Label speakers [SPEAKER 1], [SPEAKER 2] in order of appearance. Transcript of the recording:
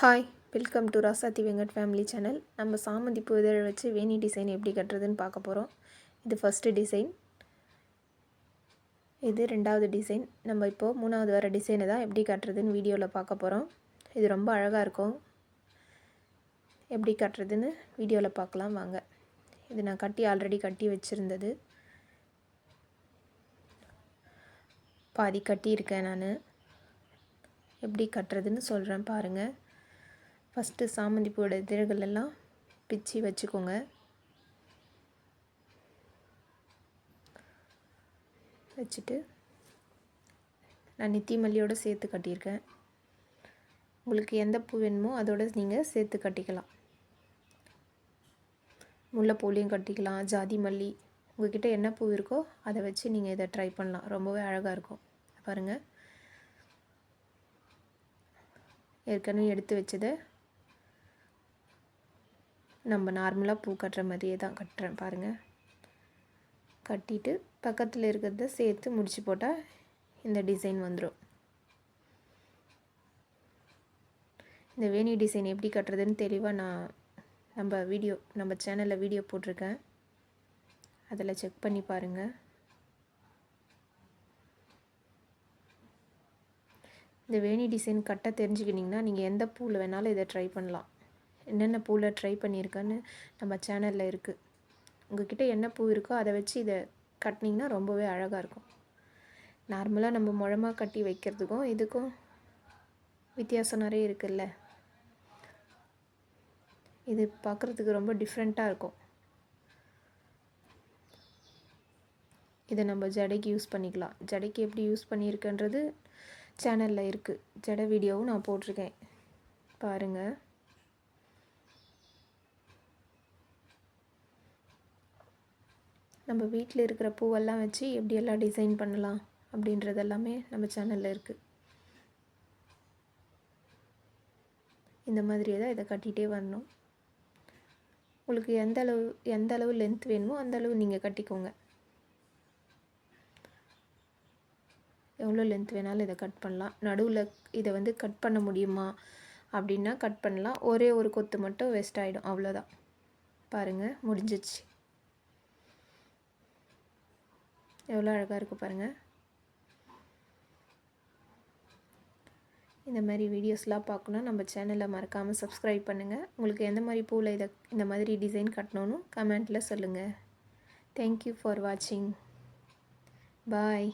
[SPEAKER 1] Hi welcome to Rasathi Venkat family channel நம்ம சாமந்தி பூ இதழை வச்சு வேணி டிசைன் எப்படி கட்டுறதுன்னு பார்க்க போகிறோம் இது ஃபஸ்ட்டு டிசைன் இது ரெண்டாவது டிசைன் நம்ம இப்போது மூணாவது வர டிசைனை தான் எப்படி கட்டுறதுன்னு வீடியோவில் பார்க்க போகிறோம் இது ரொம்ப அழகாக இருக்கும். எப்படி கட்டுறதுன்னு வீடியோவில் பார்க்கலாம் வாங்க. இது நான் கட்டி ஆல்ரெடி கட்டி வச்சுருந்தது. பாதி கட்டியிருக்கேன் நான். எப்படி கட்டுறதுன்னு சொல்கிறேன் பாருங்கள் ஃபஸ்ட்டு சாமந்தி பூவோட இதழ்கள் எல்லாம் பிச்சு வச்சுக்கோங்க. வச்சுட்டு நான் நித்தி மல்லியோடு சேர்த்து கட்டியிருக்கேன். உங்களுக்கு எந்த பூ வேணுமோ அதோட நீங்கள் சேர்த்து கட்டிக்கலாம். முல்லைப்பூலையும் கட்டிக்கலாம் ஜாதி மல்லி. உங்கள்கிட்ட என்ன பூ இருக்கோ அதை வச்சு நீங்கள் இதை ட்ரை பண்ணலாம். ரொம்பவே அழகாக இருக்கும். பாருங்கள் ஏற்கனவே எடுத்து வச்சதை நம்ம நார்மலாக பூ கட்டுற மாதிரியே தான் கட்டுறேன் பாருங்கள் கட்டிட்டு பக்கத்தில் இருக்கிறத சேர்த்து முடிச்சு போட்டால் இந்த டிசைன் வந்துடும் இந்த வேணி டிசைன் எப்படி கட்டுறதுன்னு தெளிவாக நான் நம்ம வீடியோ நம்ம சேனலில் வீடியோ போட்டிருக்கேன். அதில் செக் பண்ணி பாருங்கள் இந்த வேணி டிசைன் கட்ட தெரிஞ்சுக்கிட்டிங்கன்னா நீங்கள் எந்த பூவில் வேணாலும் இதை ட்ரை பண்ணலாம். என்னென்ன பூவில் ட்ரை பண்ணியிருக்கேன்னு நம்ம சேனலில் இருக்குது உங்கள்கிட்ட என்ன பூ இருக்கோ அதை வச்சு இதை கட்டினீங்கன்னா ரொம்பவே அழகாக இருக்கும். நார்மலாக நம்ம முழமாக கட்டி வைக்கிறதுக்கும் இதுக்கும் வித்தியாசம் நிறைய இருக்குல்ல. இது பார்க்குறதுக்கு ரொம்ப டிஃப்ரெண்ட்டாக இருக்கும். இதை நம்ம ஜடைக்கு யூஸ் பண்ணிக்கலாம். ஜடைக்கு எப்படி யூஸ் பண்ணியிருக்கேன்றது சேனலில் இருக்குது ஜடை வீடியோவும் நான் போட்டிருக்கேன். பாருங்கள் நம்ம வீட்டில் இருக்கிற பூவெல்லாம் வச்சு எப்படியெல்லாம் டிசைன் பண்ணலாம் அப்படின்றது எல்லாமே நம்ம சேனலில் இருக்குது இந்த மாதிரியே தான் இதை கட்டிகிட்டே வரணும். உங்களுக்கு எந்த அளவு எந்த அளவு லென்த் வேணுமோ அந்த அளவு நீங்கள் கட்டிக்கோங்க. எவ்வளோ லென்த் வேணாலும் இதை கட் பண்ணலாம். நடுவில் இதை வந்து கட் பண்ண முடியுமா அப்படின்னா கட் பண்ணலாம். ஒரே ஒரு கொத்து மட்டும் வேஸ்ட் ஆகிடும் அவ்வளோதான். பாருங்கள் முடிஞ்சிச்சு. எவ்வளோ அழகாக இருக்குது பாருங்கள் இந்த மாதிரி வீடியோஸ்லாம் பார்க்கணும். நம்ம சேனலை மறக்காமல் சப்ஸ்கிரைப் பண்ணுங்கள் உங்களுக்கு எந்த மாதிரி பூவில் இதை இந்த மாதிரி டிசைன் கட்டணும்னு கமெண்ட்டில் சொல்லுங்கள் தேங்க்யூ ஃபார் வாட்சிங் பாய்